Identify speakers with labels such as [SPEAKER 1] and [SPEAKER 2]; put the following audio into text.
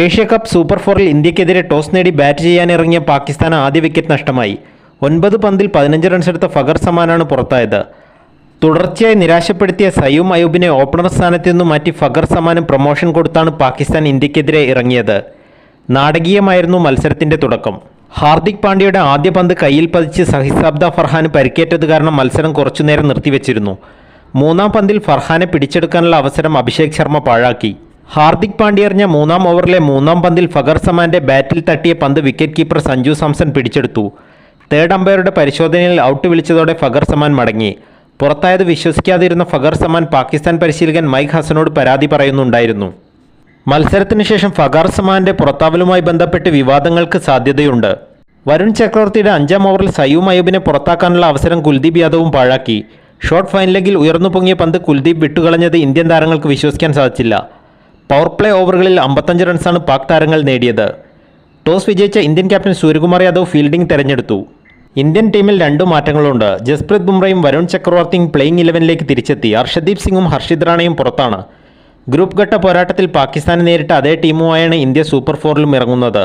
[SPEAKER 1] Asia cup super ഫോറിൽ ഇന്ത്യക്കെതിരെ toss നേടി ബാറ്റ് ചെയ്യാനിറങ്ങിയ പാകിസ്ഥാൻ ആദ്യ വിക്കറ്റ് നഷ്ടമായി. ഒൻപത് പന്തിൽ പതിനഞ്ച് റൺസെടുത്ത ഫഗർ സമാനാണ് പുറത്തായത്. തുടർച്ചയായി നിരാശപ്പെടുത്തിയ സയൂം അയൂബിനെ ഓപ്പണർ സ്ഥാനത്ത് നിന്നും മാറ്റി ഫഗർ സമാനും പ്രൊമോഷൻ കൊടുത്താണ് പാകിസ്ഥാൻ ഇന്ത്യക്കെതിരെ ഇറങ്ങിയത്. നാടകീയമായിരുന്നു മത്സരത്തിന്റെ തുടക്കം. ഹാർദിക് പാണ്ഡ്യയുടെ ആദ്യ പന്ത് കയ്യിൽ പതിച്ച് സഹിസാബ്ദ ഫർഹാന് പരിക്കേറ്റത് കാരണം മത്സരം കുറച്ചുനേരം നിർത്തിവെച്ചിരുന്നു. മൂന്നാം പന്തിൽ ഫർഹാനെ പിടിച്ചെടുക്കാനുള്ള അവസരം അഭിഷേക് ശർമ്മ പാഴാക്കി. ഹാർദിക് പാണ്ഡ്യ എറിഞ്ഞ മൂന്നാം ഓവറിലെ മൂന്നാം പന്തിൽ ഫഗർ സമാന്റെ ബാറ്റിൽ തട്ടിയ പന്ത് വിക്കറ്റ് കീപ്പർ സഞ്ജു സാംസൺ പിടിച്ചെടുത്തു. തേർഡ് അമ്പയറുടെ പരിശോധനയിൽ ഔട്ട് വിളിച്ചതോടെ ഫഗർ സമാൻ മടങ്ങി. പുറത്തായത് വിശ്വസിക്കാതിരുന്ന ഫഗർ സമാൻ പാകിസ്ഥാൻ പരിശീലകൻ മൈക്ക് ഹസനോട് പരാതി പറയുന്നുണ്ടായിരുന്നു. മത്സരത്തിന് ശേഷം ഫഗർ സമാന്റെ പുറത്താവലുമായി ബന്ധപ്പെട്ട് വിവാദങ്ങൾക്ക് സാധ്യതയുണ്ട്. വരുൺ ചക്രവർത്തിയുടെ അഞ്ചാം ഓവറിൽ സയൂം അയൂബിനെ പുറത്താക്കാനുള്ള അവസരം കുൽദീപ് യാദവും പാഴാക്കി. ഷോർട്ട് ഫൈൻ ലെഗിൽ ഉയർന്നു പൊങ്ങിയ പന്ത് കുൽദീപ് വിട്ടുകളഞ്ഞത് ഇന്ത്യൻ താരങ്ങൾക്ക് വിശ്വസിക്കാൻ സാധിച്ചില്ല. പവർ പ്ലേ ഓവറുകളിൽ അമ്പത്തഞ്ച് റൺസാണ് പാക് താരങ്ങൾ നേടിയത്. ടോസ് വിജയിച്ച Indian captain Suryakumar Yadav fielding തെരഞ്ഞെടുത്തു. ഇന്ത്യൻ ടീമിൽ രണ്ടു മാറ്റങ്ങളുണ്ട്. ജസ്പ്രീത് ബുംറയും വരുൺ ചക്രവർത്തിയും പ്ലേയിങ് ഇലവനിലേക്ക് തിരിച്ചെത്തി. ഹർഷദീപ് സിംഗും ഹർഷിത് റാണയും പുറത്താണ്. ഗ്രൂപ്പ് ഘട്ട പോരാട്ടത്തിൽ പാകിസ്ഥാനെ നേരിട്ട അതേ ടീമുമായാണ് ഇന്ത്യ സൂപ്പർ ഫോറിലും ഇറങ്ങുന്നത്.